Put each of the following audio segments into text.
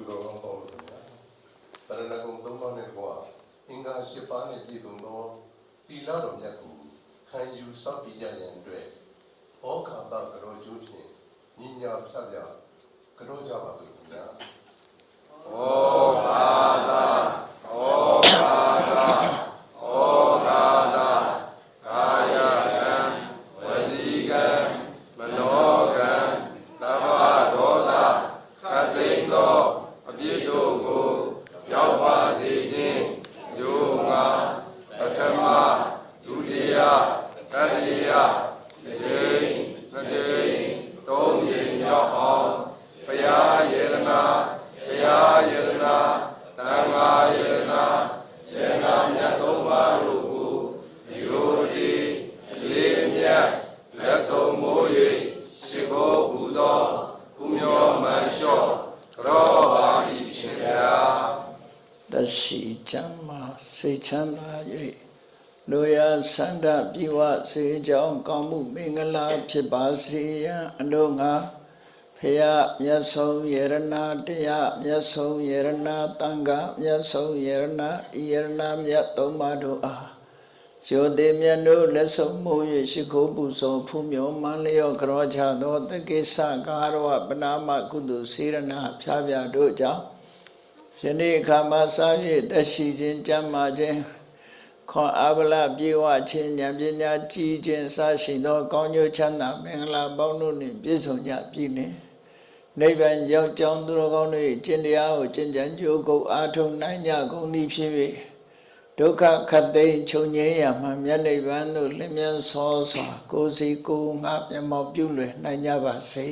သူတော်ကောင်းပေါင်းလို့ဗျာတရဏဂုံသုံးပါးနဲ့တကွာအင်္ဂါ၈ပါးနဲ့ပြည့်စုံသောသီလတော်မြတ်ကိုခံယူစောင့်တည်ကြရန်အတွက်ဩဃာတကရောကျိုးဖြင့်ညီညာဖြတ်ပြကရောကြပါစို့ဗျာဩဘာသာဩဘာသာဩဘာသာကာယကံဝစီကံမနောကံသဗ္ဗဒေါသခတ်သိမ်းသောအပြစ်တို့ကိုရောက်ပါစေခြင်းဂျိုးငါပထမဒုတိယတတိယတစ်ချိန်နှစ်ချိန်သုံးချိန်မြောက်အောင်ဘုရားယေရနာ တရားယရနာသံဃာယရနာယရနာမြတ်သုံးပါးတို့ကိုယောတိလေးမြတ်လက်ဆုံးမိုး၍ရှိခိုးပူဇော်ကုမျောမန်လျှော့ကြောပါ၏ရှင်ဗျာ တရှိချမ်းမာ စိတ်ချမ်းသာ၍လူရဆန္ဒပြေဝစေကြောင်းကောင်းမှုမင်္ဂလာဖြစ်ပါစေရန်အလို့ငါဖရာမြတ်ဆုံးယရနာတရားမြတ်ဆုံးယရနာတန်ခါမြတ်ဆုံးယရနာဤယရနာမြတ်သုံးပါးတို့အားကျိုတိမြတ်တို့လက်ဆုံးမှု၍ရှိခိုးပူဇော်ဖူးမြော်မန်းလျော့ကြောချသောတက္ကိစ္စကာရဝပနာမကုသိုလ်စေရနာဖြားပြတို့ကြောင့် ယနေ့အခါမှာစာ၍တက်ရှိခြင်းကြမ်းမာခြင်းခွန်အားဗလပြေဝခြင်းဉာဏ်ပညာကြီးခြင်းစရှိသော ကောင်းကျိုးချမ်းသာမင်္ဂလာပေါင်းတို့နှင့်ပြည့်စုံကြပြီနှင့်နိဗ္ဗာန်ရောက်ကြောင်းသူတော်ကောင်းတို့၏ကျင့်တရားကိုကျင့်ကြံကြိုးကုန်အားထုတ်နိုင်ကြကုန်သည်ဖြစ်၍ဒုက္ခခတ်သိမ်းချုပ်ငြိမ်းရမှမြတ်နိဗ္ဗာန်သို့လင်းမြန်စောစွာကိုယ်စီကိုယ်ငါမျက်မှောက်ပြုလွယ်နိုင်ကြပါစေ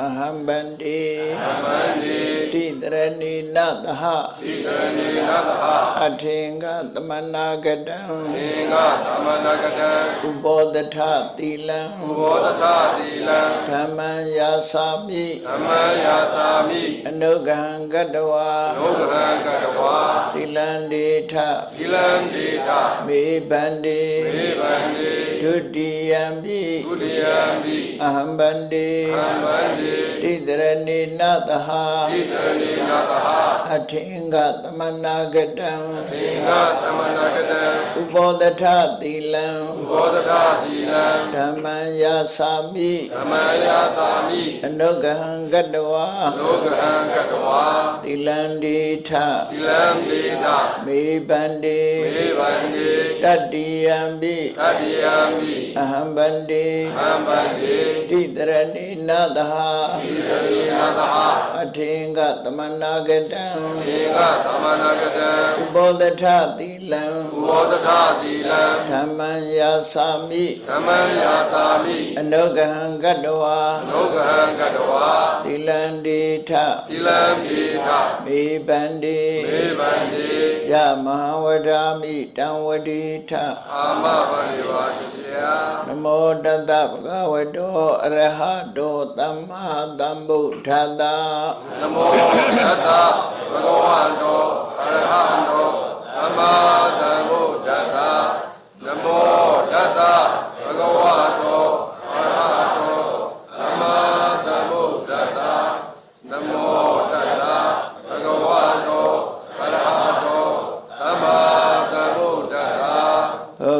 အဟံဗန္တိသမန္တိတိတရဏီနသဟဣတရဏေနသဟအထင်္ဂသမနာကတံသင်္ဃသမဏကတံဥပောတထသီလံဥဘောတထသီလံဓမ္မံယာစာမိဓမ္မယာစာမိအနုဂံကတဝါလောကရံကတဝါသီလံဒေထသီလံဒေတာမေဗန္တိမေဗန္တိဒုတိယံပိဒုတိယံပိအဟံဗန္တိသံဗန္တိတိတရဏီနသဟဣတရဏေနသဟအထင်္ဂသမနာကတံသင်္ဃသမဏကတံဥပောတထသီလံဥဘောတထသီလံဓမ္မံယာစာမိဓမ္မယာစာမိအနုဂံကတဝါလောကရံကတဝါသီလံဒေထသီလံဒေတာမေဗန္တိမေဗန္တိတတ္တိယံပိတတိယံပိအဟံဗန္တိသံဗန္တိတိတရဏိနသဟဣတရေနသဟအထင်္ဂသမနာကတံသင်္ဃသမဏကတံဥပောတထသီလံဥဘောတထသီလံဓမ္မံယာစာမိဓမ္မယာစာမိအနုဂံကတဝါလောကရံကတဝါသီလံဒေထသီလံဒေတာမေဗန္တိမေဗန္တိယမဟာဝဒာမိတံဝတိထအာမဗန္တိပါရှိဗျာနမော တတဗုဒ္ဓဝတ္တောအရဟတောသမ္မာသမ္ဗုဒ္ဓတ္တနမောတတ္တဘဂဝန္တောအရဟံတောသမ္မာသမ္ဗုဒ္ဓတ္တနမောတတ္တဘဂဝန္တောအရဟံတောသမ္မာသမ္ဗုဒ္ဓတ္တနမောတတ္တဘဂဝန္တောအရဟံတောသမ္မာသမ္ဗုဒ္ဓတ္တ ဗု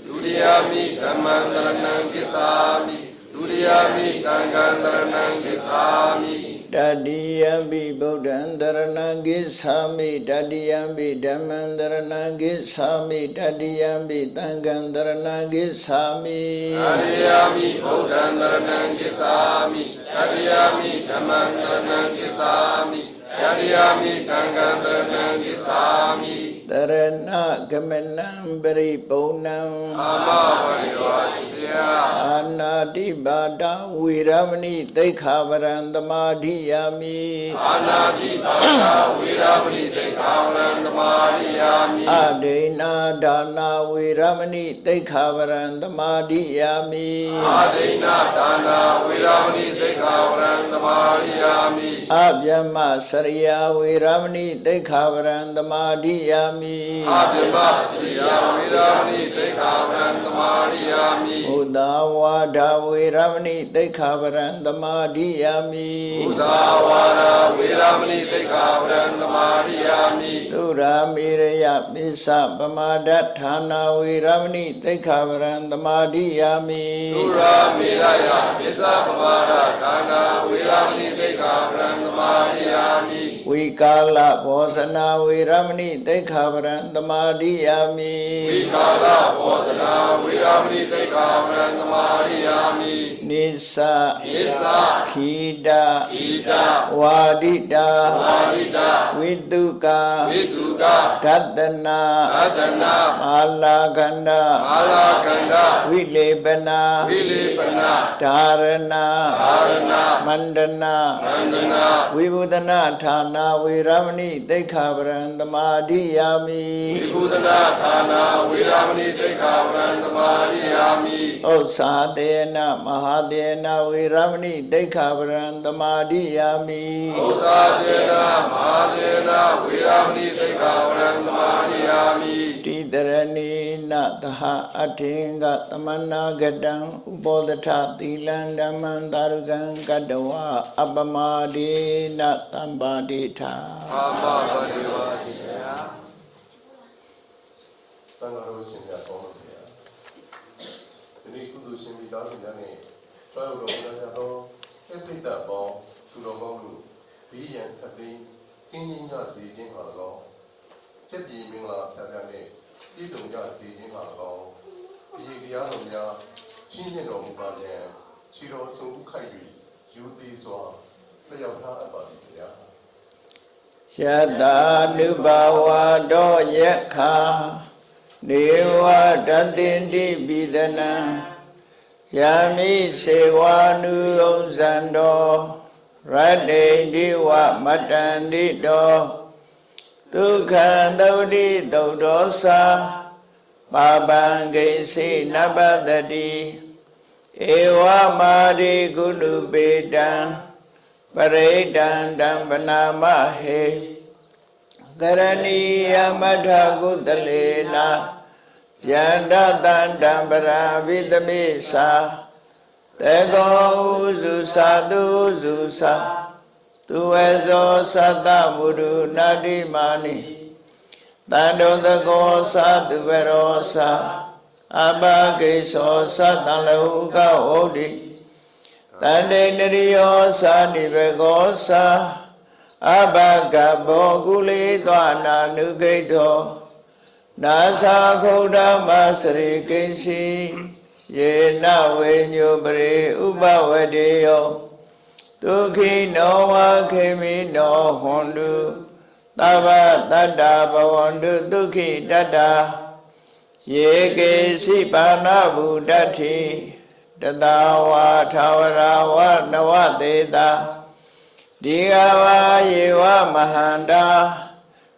ဒုတိယမိဓမ္မံတရဏံကိသာမိဒုတိယမိသံဃံတရဏံကိသာမိတတိယံပိဗုဒ္ဓံတရဏံကိသာမိတတိယံပိဓမ္မံတရဏံကိသာမိတတိယံပိသံဃံတရဏံကိသာမိတတိယမိဗုဒ္ဓံတရဏံကိသာမိတတိယမိဓမ္မံတရဏံကိသာမိတတိယမိသံဃံတရဏံကိသာမိ တတရဏဂမနံပရိပုံဏံအာမဝရိဝါစီယအာနာတိပါဒဝေရမဏိသိက္ခာပရံသမာဓိယာမိအာနာတိပါဒဝေရမဏိတေခာဝရံသမာရိယာမိအဒိနာဒါနာဝေရမဏိသိက္ခာပရံသမာဓိယာမိအာဒိဏဒါနာဝေရမဏိတေခာဝရံသမာရိယာမိအဗျမစရိယာဝေရမဏိသိက္ခာပရံသမာဓိယာမိအာပြမစီယဝေရမဏိတေခာဝရံသမာရိယာမိဘုဒ္ဓဝါဒဝေရမဏိသိက္ခာပရံသမာဓိယာမိဘုသာဝါဒဝေရမဏိတေခာဝရံသမာရိယာမိသုရာမေရယပိစပမာဒဌာနာဝေရမဏိသိက္ခာပရံသမာဓိယာမိသုရာမေရယပိစ္ဆပမာဒဌာနာဝေရမဏိတေခာဝရံသမာရိယာမိဝိကာလဘောဇနာဝေရမဏိသိက္ခာပရံသမာဓိယာမိဝိကာလဘောဇနာဝေရမဏိတေခာဝရံသမာရိယာမိနိစ္စနိစ္စခိတဣဒဝါဒိတာဝါရိတဝိတုကာဝိတုကဒတနာသဒနာမာလာကန္ဒမာလာကန္ဒဝိလေပနာဝိလေပနာဓာရဏအာရဏမန္တနာမန္တနာဝိဘုဒနာဌာနာဝေရမဏိသိက္ခာပရံသမာဓိယာမိဝိဘုဒနာဌာနာဝေရမဏိတေခာဝရံသမာရိယာမိဥစ္စာတေနမဟာတေနဝေရမဏိသိက္ခာပရံသမာဓိယာမိဥစ္စာတေနာမဟာတေနာဝေရမဏိတေခာဝရံသမာရိယာမိတိတရဏိနသဟအထင်္ဂသမနာဂတံဥပောဒထသီလံဓမ္မံတာရုကံကတ္တဝအပမဒေနသံပါတိထာအာမဝရိဝါစီယ တန်ဃာတော်ရှင်များပေါင်းလို့ဗျာဒီနေ့ကုသိုလ်ရှင်မိသားစုများနဲ့ဆွေးတော်မူကြသောအပိတ္တပေါင်းသူတော်ကောင်းတို့ဘီးရန်ခသိန်းကင်းကြီးညစီခြင်းဟာ၎င်းချက်ပြည်မင်္ဂလာဖြာဖြာနဲ့ပြည်စုံကြစီခြင်းဟာ၎င်းဒီတရားတော်များချင်းမြတ်တော်မူပါလျက်ခြေတော်ဆုံးဥခိုက်၍ယူသည်စွာလျှောက်ထားအပ်ပါသည်ဗျာယတာနုဘဝတောယက္ခာ နေဝတတင်တိပိဒနံယမိစေဝာနုဥဇ္ဇံတောရတ္တိတိဝမတ္တန္တိတောဒုက္ခံသုတိသုတ်တော်သာပါပံဂိစိနပတ္တိဧဝမာရိကုလူပေတံပရိဒန္တံပနာမဟေ ကရဏီယမထကုတလေနာယန္တတန္တံပရာဝိသမိသာတေကောဥစုသာတုဥစုသာသူဝေဇောသတ္တမုရုနာတိမာနိတန္တုတကောသာသူဝရောသာအဘဂိသောသတ္တံလောကဝုဒ္ဓိတန္တေနရိယောသာနိဘကောသာ အဘဂဘောကုလေသွားနာနုဂိတ်တောနာသာခုဒ္ဓမစရိကိဉ္စီယေနဝေညုပရိဥပဝတေယောဒုခိနောဝခေမိနောဟွန်တုသဗ္ဗတတ္တဘဝန္တုဒုခိတတ္တာယေကေစိပါဏဗုဒ္ဓတိတတဝါထာဝရဝနဝသေတာ ဒီဃဝါယေဝမဟန္တာ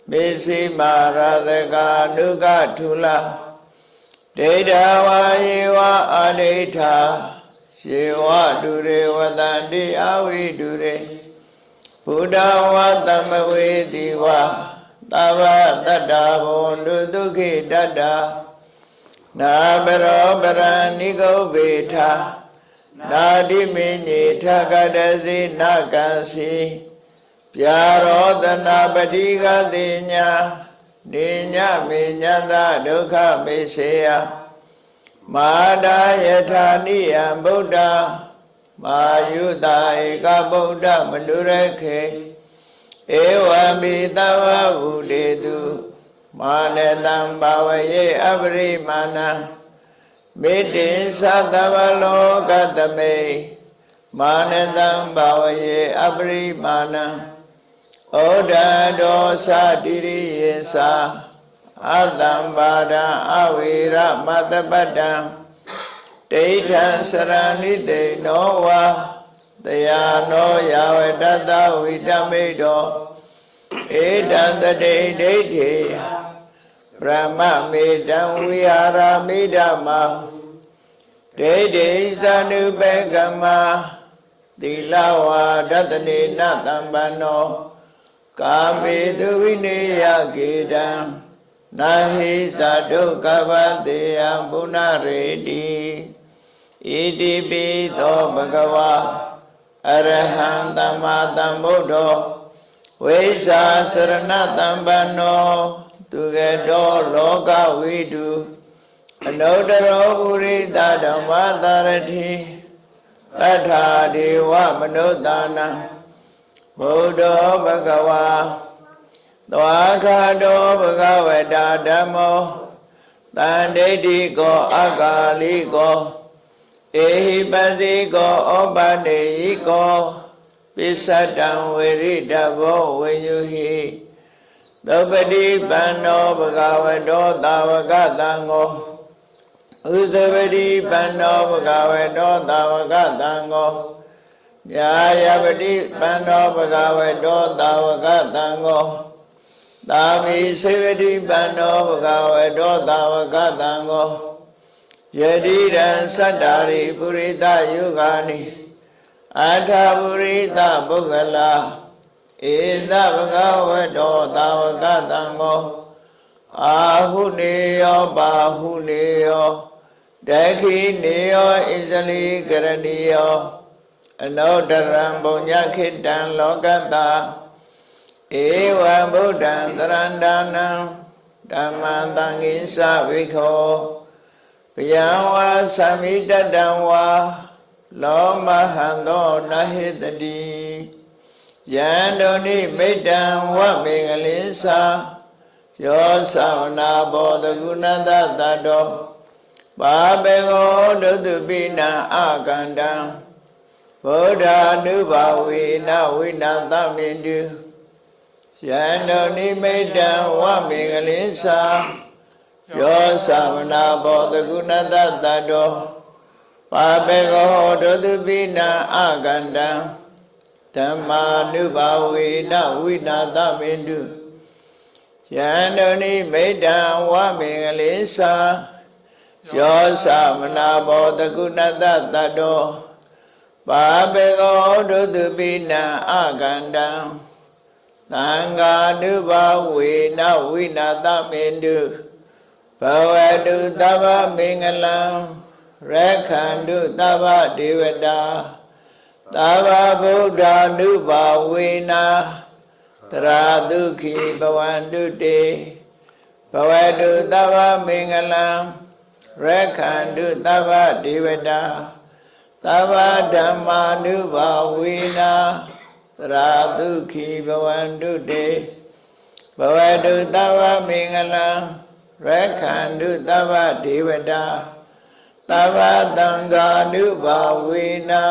မေစိမာရသကာနုကထုလဒိဋ္ဌဝါယေဝအာဒိဋ္ဌာယေဝဒုရေဝတန္တိအဝိဒုရေဘုဒ္ဓဝါသမဝေတိဝါသဗ္ဗတတ္တဘောနုဒုက္ခိတတ္တာနာဘရောပရဏိကုဗေထ နာတိမေညေထကတစီနာကံစီပြာရောတနာပတိကတိညာနေညမေညတဒုက္ခမေစေယမာဒယထာနိယံဗုဒ္ဓမာယုတာဧကဗုဒ္ဓမနုရခေဧဝံပိတဝဝုတေတုမာနတံဘာဝယေအပရိမာဏံ မေတ္တိသတ္တဝလောကတမေမာနတံဘာဝယေအပရိမာဏံဩဒတောသတိရိယေသာအတံပါဒံအဝေရမတ္တပတ္တံဒိဋ္ဌံစရဏိတေနောဝါတယာနောယာဝတတဝိတမိတောဧတံတတိဒိဋ္ဌိဗြ ဟ္မမေတံဝိဟာရမိဓမ္မာဒိဋ္ဌိသနုပေကမသီလဝါဒတနေနတံပန္နောကာမေတုဝိနေယကေတံနာဟိသဒုက္ခပတေယဘုနာရေတိဣတိပိသောဘဂဝါအရဟံသမ္မာသမ္ဗုဒ္ဓောဝိဇာစရဏတံပန္နော သူကတောလောကဝိတုအနုတ္တရောပုရိသဓမ္မသာရတိတထာဒေဝမနုဿာနံဘုဒ္ဓောဘဂဝါသွားခါတောဘဂဝတာဓမ္မောတန်ဒိဋ္ဌိကောအကာလိကောဧဟိပတိကောဩပတေဟိကောပိစ္ဆတံဝေရိတဘောဝေယုဟိ သောပတိပန္နောဘဂဝတောတာဝကတံကိုဥဇဝတိပန္နောဘဂဝတောတာဝကတံကိုညာယပတိပန္နောဘဂဝတောတာဝကတံကိုသာမိစေဝတိပန္နောဘဂဝတောတာဝကတံကိုယတိရံသတ္တာရိပုရိသယုဂာနိအာထာပုရိသပုဂ္ဂလာ ဧသဘဂဝတောတာဝကတံကိုအာဟုနေယောပါဟုနေယောဒခိနေယောဣဇလိကရဏီယောအနောတရံဘုံညခိတံလောကတာဧဝံဗုဒ္ဓံသရန္တာနံဓမ္မံသံဃိသဝိခောဘယံဝါသမိတတံဝါလောမဟံသောနဟိတတိ ယန္တုန်ိမိတ္တံဝမေငလိသာယောသဝနာဘောတကုဏတတတောပါပေကောဒုတုပိနံအာကန္တံဗုဒ္ဓ ानु ဘာဝေနဝိနသမေတုယန္တုန်ိမိတ္တံဝမေငလိသာယောသဝနာဘောတကုဏတတတောပါပေကောဒုတုပိနံအာကန္တံ ဓမ္မာနုဘာဝေနဝိနာသမေတုယန္တုန်ိမိတ္တံဝမေငလိသာယောသမနာဘောတကုဏတတတောပါပေကောဒုတုပိနံအာကန္တံသံဃာနုဘာဝေနဝိနာသမေတုဘဝတုသဗ္ဗမင်္ဂလံရခန္တုသဗ္ဗဒေဝတာ သဗ္ဗဗုဒ္ဓ ानु ဘာဝေနာတရာဒုခိဘဝန္တုတေဘဝတုသဗ္ဗမင်္ဂလံရခန္တုသဗ္ဗဒေဝတာသဗ္ဗဓမ္မာနုဘာဝေနာသရာဒုခိဘဝန္တုတေဘဝတုသဗ္ဗမင်္ဂလံရခန္တုသဗ္ဗဒေဝတာသဗ္ဗတံဃာနုဘာဝေနာ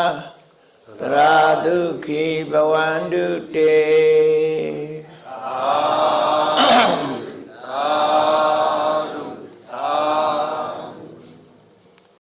သရာဒုခိဘဝန္တုတေ